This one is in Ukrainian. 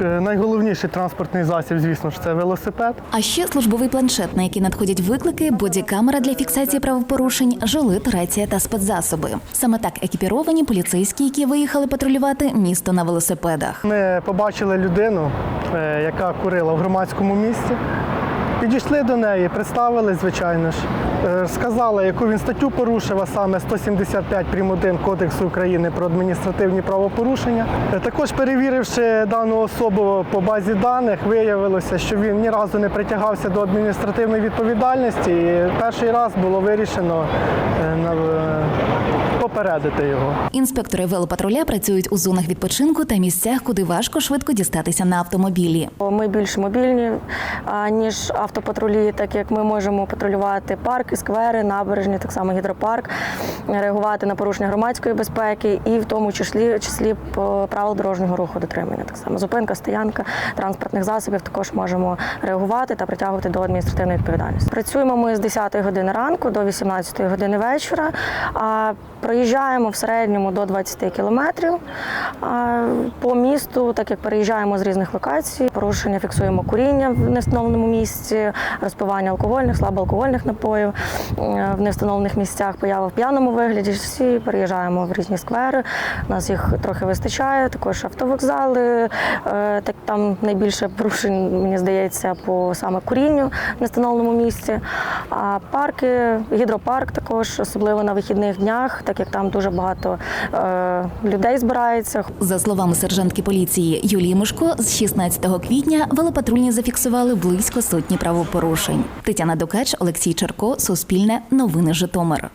Е, Найголовніший транспортний засіб, звісно ж, це велосипед. А ще службовий планшет, на який надходять виклики, бодікамера для фіксації правопорушень, жилет, рація та спецзасоби. Саме так екіпіровані поліцейські, які виїхали патрулювати місто на велосипедах. Ми побачили людину, е, яка курила в громадському місці. Підійшли до неї, представили, звичайно ж. Е, Сказали, яку він статтю порушив, а саме 175 прим. 1 Кодексу України про адміністративні правопорушення. Е, Також перевіривши дану особу по базі даних, виявилося, що він ні разу не притягався до адміністративної відповідальності. І перший раз було вирішено е, попередити його. Інспектори велопатруля працюють у зонах відпочинку та місцях, куди важко швидко дістатися на автомобілі. Ми більш мобільні ніж автопатрулі, так як ми можемо патрулювати парки, сквери, набережні, так само гідропарк, реагувати на порушення громадської безпеки і в тому числі числі по правил дорожнього руху дотримання. Так само зупинка, стоянка транспортних засобів також можемо реагувати та притягувати до адміністративної відповідальності. Працюємо ми з 10 години ранку до 18 години вечора. А проїжджаємо в середньому до 20 кілометрів по місту, так як переїжджаємо з різних локацій. Порушення фіксуємо куріння в невстановленому місці, розпивання алкогольних, слабоалкогольних напоїв е, в невстановлених місцях, поява в п'яному вигляді. Всі переїжджаємо в різні сквери. У нас їх трохи вистачає. Також автовокзали. е, Так там найбільше порушень, мені здається, по саме курінню в невстановленому місці. А парки, гідропарк також, особливо на вихідних днях, так як там дуже багато е, людей збирається. За словами сержантки поліції Юлії Мишко, з 16 квітня велопатрульні зафіксували близько сотні правопорушень. Тетяна Докач, Олексій Черко, Суспільне, Новини Житомир.